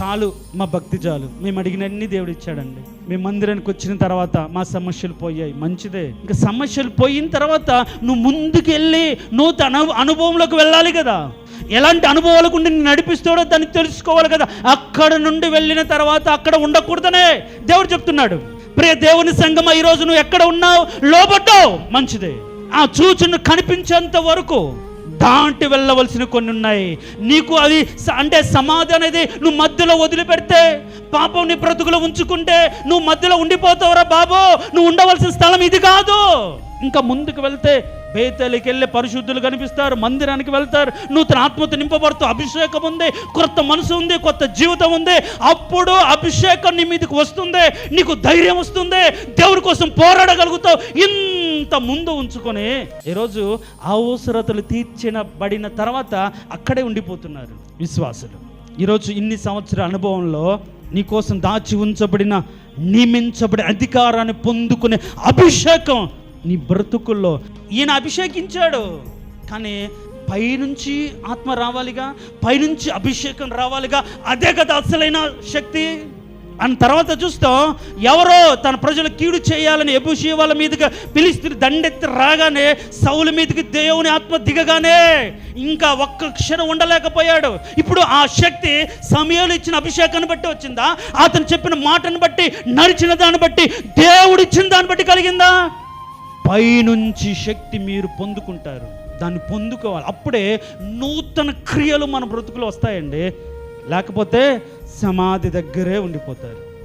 చాలు మా భక్తి చాలు. మేము అడిగినన్ని దేవుడు ఇచ్చాడండి. మేము మందిరానికి వచ్చిన తర్వాత మా సమస్యలు పోయాయి. మంచిదే. ఇంకా సమస్యలు పోయిన తర్వాత నువ్వు ముందుకు వెళ్ళి నువ్వు తన అనుభవంలోకి వెళ్ళాలి కదా. ఎలాంటి అనుభవాలకు ఉండి నడిపిస్తాడో దాన్ని తెలుసుకోవాలి కదా. అక్కడ నుండి వెళ్ళిన తర్వాత అక్కడ ఉండకూడదనే దేవుడు చెప్తున్నాడు. ప్రియ దేవుని సంగమ ఈరోజు నువ్వు ఎక్కడ ఉన్నావు? లోబడ్డావు. మంచిదే. ఆ చూచును కనిపించేంత వరకు దాటి వెళ్ళవలసిన కొన్ని ఉన్నాయి. నీకు అది అంటే సమాధి అనేది నువ్వు మధ్యలో వదిలిపెడితే పాపం నీ బ్రతుకులో ఉంచుకుంటే నువ్వు మధ్యలో ఉండిపోతావురా బాబు. నువ్వు ఉండవలసిన స్థలం ఇది కాదు. ఇంకా ముందుకు వెళ్తే బేతలికి వెళ్ళే పరిశుద్ధులు కనిపిస్తారు మందిరానికి వెళ్తారు. నూతన ఆత్మతో నింపబడుతూ అభిషేకం ఉంది కొత్త మనసు ఉంది కొత్త జీవితం ఉంది. అప్పుడు అభిషేకం నీ మీదకి వస్తుంది నీకు ధైర్యం వస్తుంది. దేవుడి కోసం పోరాడగలుగుతావు. ఇంత ముందు ఉంచుకొని ఈరోజు అవసరతలు తీర్చినబడిన తర్వాత అక్కడే ఉండిపోతున్నారు విశ్వాసులు. ఈరోజు ఇన్ని సంవత్సరాల అనుభవంలో నీ కోసం దాచి ఉంచబడిన నియమించబడిన అధికారాన్ని పొందుకునే అభిషేకం నీ బ్రతుకుల్లో. ఈయన అభిషేకించాడు. కానీ పైనుంచి ఆత్మ రావాలిగా పైనుంచి అభిషేకం రావాలిగా అదే కదా అసలైన శక్తి. అని తర్వాత చూస్తాం ఎవరో తన ప్రజలు కీడు చేయాలని ఎబుషి వాళ్ళ మీదుగా పిలిస్తే దండెత్తి రాగానే సౌల మీదకి దేవుని ఆత్మ దిగగానే ఇంకా ఒక్క క్షణం ఉండలేకపోయాడు. ఇప్పుడు ఆ శక్తి సమయంలో ఇచ్చిన అభిషేకాన్ని బట్టి వచ్చిందా? అతను చెప్పిన మాటను బట్టి నడిచిన దాన్ని బట్టి దేవుడు ఇచ్చిన దాన్ని బట్టి కలిగిందా? పైనుంచి శక్తి మీరు పొందుకుంటారు. దాన్ని పొందుకోవాలి. అప్పుడే నూతన క్రియలు మన బ్రతుకులు వస్తాయండి. లేకపోతే సమాధి దగ్గరే ఉండిపోతారు.